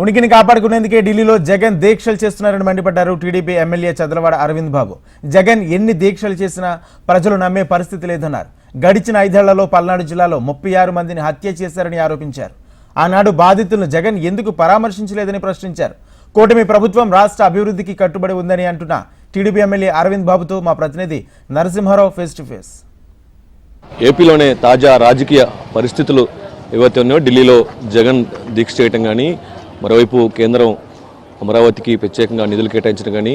ఉనికిని కాపాడుకునేందుకే ఢిల్లీలో జగన్ దీక్షలు చేస్తున్నారని మండిపడ్డారు టీడీపీ ఎమ్మెల్యే చదలవాడ అరవింద్ బాబు. జగన్ ఎన్ని దీక్షలు చేసినా ప్రజలు నమ్మే పరిస్థితి లేదన్నారు. గడిచిన ఐదేళ్ళలో పల్నాడు జిల్లాలో ముప్పై ఆరు మందిని హత్య చేశారని ఆరోపించారు. ఆనాడు బాధితులను జగన్ ఎందుకు పరామర్శించలేదని ప్రశ్నించారు. కూటమి ప్రభుత్వం రాష్ట్ర అభివృద్ధికి కట్టుబడి ఉందని అంటున్న టీడీపీ ఎమ్మెల్యే అరవింద్ బాబుతో మా ప్రతినిధి నరసింహారావు ఫేస్ టు ఫేస్ ఏపీలోనే తాజా రాజకీయ పరిస్థితులు ఏవైతే ఉన్నాయో ఢిల్లీలో జగన్ దీక్ష చేయటం కానీ మరోవైపు కేంద్రం అమరావతికి ప్రత్యేకంగా నిధులు కేటాయించడం కానీ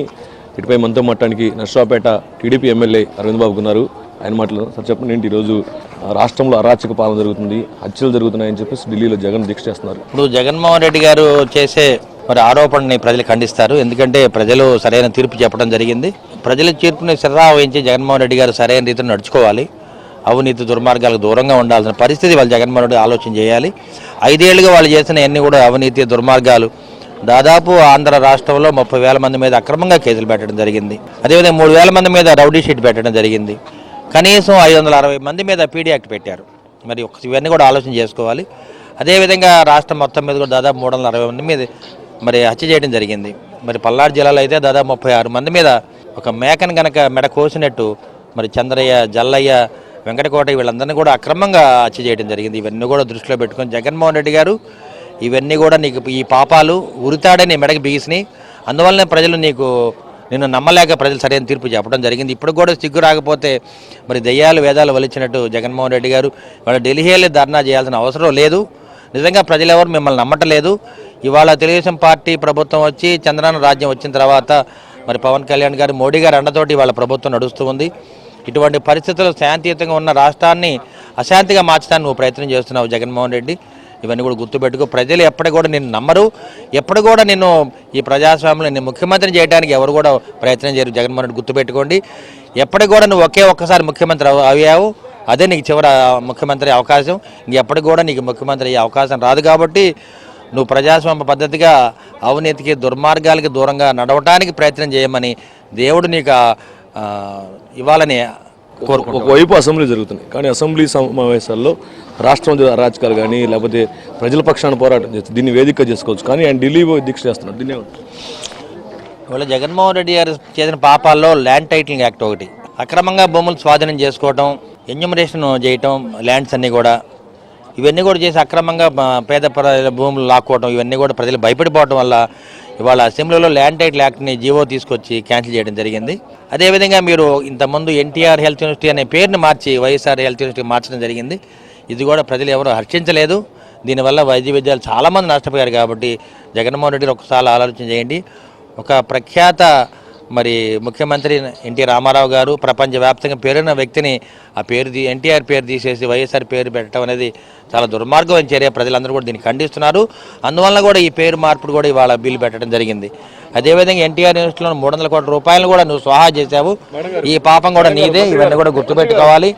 ఇటుపై మనతో మాట్లాడానికి నర్సరావుపేట టీడీపీ ఎమ్మెల్యే అరవింద్ బాబు ఉన్నారు. ఆయన మాటలు సార్ చెప్పండి. ఏంటి ఈరోజు రాష్ట్రంలో అరాచక పాలన జరుగుతుంది హత్యలు జరుగుతున్నాయని చెప్పేసి ఢిల్లీలో జగన్ దీక్ష చేస్తున్నారు. ఇప్పుడు జగన్మోహన్ రెడ్డి గారు చేసే మరి ఆరోపణని ప్రజలు ఖండిస్తారు. ఎందుకంటే ప్రజలు సరైన తీర్పు చెప్పడం జరిగింది. ప్రజల తీర్పుని సిర్రా వహించి జగన్మోహన్ రెడ్డి గారు సరైన రీతిలో నడుచుకోవాలి. అవినీతి దుర్మార్గాలకు దూరంగా ఉండాల్సిన పరిస్థితి వాళ్ళు జగన్మోహన్ రెడ్డి ఆలోచన చేయాలి. ఐదేళ్ళుగా వాళ్ళు చేసిన అన్ని కూడా అవినీతి దుర్మార్గాలు దాదాపు ఆంధ్ర రాష్ట్రంలో ముప్పై వేల మంది మీద అక్రమంగా కేసులు పెట్టడం జరిగింది. అదేవిధంగా మూడు వేల మంది మీద రౌడీ షీట్ పెట్టడం జరిగింది. కనీసం ఐదు వందల అరవై మంది మీద పీడీ యాక్ట్ పెట్టారు. మరి ఒక- ఇవన్నీ కూడా ఆలోచన చేసుకోవాలి. అదేవిధంగా రాష్ట్రం మొత్తం మీద కూడా దాదాపు మూడు వందల అరవై మంది మీద మరి హత్య చేయడం జరిగింది. మరి పల్నాడు జిల్లాలో అయితే దాదాపు ముప్పై ఆరు మంది మీద ఒక మేకను కనుక మెడ కోసినట్టు మరి చంద్రయ్య జల్లయ్య వెంకటకోట వీళ్ళందరినీ కూడా అక్రమంగా హత్య చేయడం జరిగింది. ఇవన్నీ కూడా దృష్టిలో పెట్టుకొని జగన్మోహన్ రెడ్డి గారు ఇవన్నీ కూడా నీకు ఈ పాపాలు ఉరితాడని మెడకి బిగిసినాయి. అందువల్లనే ప్రజలు నీకు నిన్ను నమ్మలేక ప్రజలు సరైన తీర్పు చెప్పడం జరిగింది. ఇప్పుడు కూడా సిగ్గు రాకపోతే మరి దయ్యాలు వేదాలు వలిచినట్టు జగన్మోహన్ రెడ్డి గారు వాళ్ళు ఢిల్లీ వెళ్ళి ధర్నా చేయాల్సిన అవసరం లేదు. నిజంగా ప్రజలెవరు మిమ్మల్ని నమ్మటలేదు. ఇవాళ తెలుగుదేశం పార్టీ ప్రభుత్వం వచ్చి చంద్రాన రాజ్యం వచ్చిన తర్వాత మరి పవన్ కళ్యాణ్ గారు మోడీ గారు అండతోటి వాళ్ళ ప్రభుత్వం నడుస్తూ ఉంది. ఇటువంటి పరిస్థితుల్లో శాంతియుతంగా ఉన్న రాష్ట్రాన్ని అశాంతిగా మార్చడానికి నువ్వు ప్రయత్నం చేస్తున్నావు జగన్మోహన్ రెడ్డి. ఇవన్నీ కూడా గుర్తుపెట్టుకో. ప్రజలు ఎప్పటి కూడా నిన్ను నమ్మరు. ఎప్పుడు కూడా నిన్ను ఈ ప్రజాస్వామ్యంలో నిన్ను ముఖ్యమంత్రిని చేయడానికి ఎవరు కూడా ప్రయత్నం చేయరు. జగన్మోహన్ రెడ్డి గుర్తుపెట్టుకోండి. ఎప్పటికి కూడా నువ్వు ఒకే ఒక్కసారి ముఖ్యమంత్రి అయ్యావు. అదే నీకు చివరి ముఖ్యమంత్రి అవకాశం. ఎప్పటికి కూడా నీకు ముఖ్యమంత్రి అయ్యే అవకాశం రాదు కాబట్టి నువ్వు ప్రజాస్వామ్య పద్ధతిగా అవినీతికి దుర్మార్గాలకి దూరంగా నడవటానికి ప్రయత్నం చేయమని దేవుడు నీకు ఇవ్వాలని ఒకవైపు అసెంబ్లీ జరుగుతున్నాయి. కానీ అసెంబ్లీ సమావేశాల్లో రాష్ట్రం అరాచకాలు కానీ లేకపోతే ప్రజల పక్షాన పోరాటం చేస్తే దీన్ని వేదిక చేసుకోవచ్చు. కానీ ఆయన ఢిల్లీ దీక్ష చేస్తున్నారు. దీన్ని? ఇవాళ జగన్మోహన్ రెడ్డి గారు చేసిన పాపాల్లో ల్యాండ్ టైటిలింగ్ యాక్ట్ ఒకటి. అక్రమంగా భూములు స్వాధీనం చేసుకోవటం ఎన్యూమరేషన్ చేయటం ల్యాండ్స్ అన్నీ కూడా. ఇవన్నీ కూడా చేసి అక్రమంగా పేద ప్రజల భూములు లాక్కోవటం ఇవన్నీ కూడా ప్రజలు భయపడిపోవటం వల్ల ఇవాళ అసెంబ్లీలో ల్యాండ్ టైటిల్ యాక్ట్ని జీవో తీసుకొచ్చి క్యాన్సిల్ చేయడం జరిగింది. అదేవిధంగా మీరు ఇంతకుముందు ఎన్టీఆర్ హెల్త్ యూనివర్సిటీ అనే పేరుని మార్చి వైఎస్ఆర్ హెల్త్ యూనివర్సిటీ మార్చడం జరిగింది. ఇది కూడా ప్రజలు ఎవరు హర్షించలేదు. దీనివల్ల వైద్య విద్యాలు చాలామంది నష్టపోయారు కాబట్టి జగన్మోహన్ రెడ్డి ఒకసారి ఆలోచన చేయండి. ఒక ప్రఖ్యాత మరి ముఖ్యమంత్రి ఎన్టీ రామారావు గారు ప్రపంచవ్యాప్తంగా పేరున్న వ్యక్తిని ఆ పేరు ఎన్టీఆర్ పేరు తీసేసి వైఎస్ఆర్ పేరు పెట్టడం అనేది చాలా దుర్మార్గమైన చర్య. ప్రజలందరూ కూడా దీన్ని ఖండిస్తున్నారు. అందువల్ల కూడా ఈ పేరు మార్పుడు కూడా ఇవాళ బిల్లు పెట్టడం జరిగింది. అదేవిధంగా ఎన్టీఆర్ యూనివర్సిటీలో మూడు వందల కోట్ల రూపాయలు కూడా నువ్వు స్వాహా చేశావు. ఈ పాపం కూడా నీదే. ఇవన్నీ కూడా గుర్తుపెట్టుకోవాలి.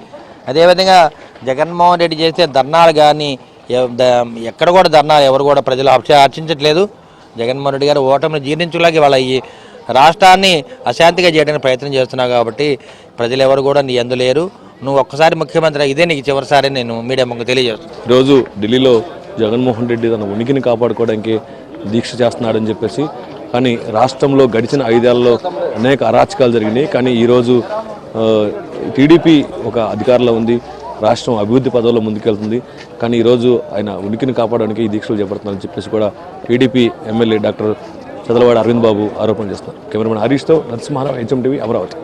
అదేవిధంగా జగన్మోహన్ రెడ్డి చేసే ధర్నాలు కానీ ఎ- ద- ఎక్కడ కూడా ధర్నాలు ఎవరు కూడా ప్రజలు ఆర్చించట్లేదు. జగన్మోహన్ రెడ్డి గారు ఓటమిని జీర్ణించులాగే వాళ్ళ ఈ రాష్ట్రాన్ని అశాంతిగా చేయడానికి ప్రయత్నం చేస్తున్నావు కాబట్టి ప్రజలు ఎవరు కూడా నీ అందులేరు నువ్వు ఒక్కసారి ముఖ్యమంత్రి ఇదే నీకు చివరిసారి నేను మీడియా ముందు తెలియజేస్తున్నాను ఈరోజు ఢిల్లీలో జగన్మోహన్ రెడ్డి తన ఉనికిని కాపాడుకోవడానికి దీక్ష చేస్తున్నాడని చెప్పేసి కానీ రాష్ట్రంలో గడిచిన ఐదేళ్ళలో అనేక అరాచకాలు జరిగినాయి. కానీ ఈరోజు టీడీపీ ఒక అధికారంలో ఉంది రాష్ట్రం అభివృద్ధి పదవుల్లో ముందుకెళ్తుంది. కానీ ఈరోజు ఆయన ఉనికిని కాపాడడానికి ఈ దీక్షలు చేపడుతున్నారని చెప్పేసి కూడా TDP MLA doctor Chadalavada Aravind Babu ఆరోపణ చేస్తున్నారు. కెమెరామెన్ హరీష్తో నరసింహారావు హెచ్ఎం టీవీ అమరావతి.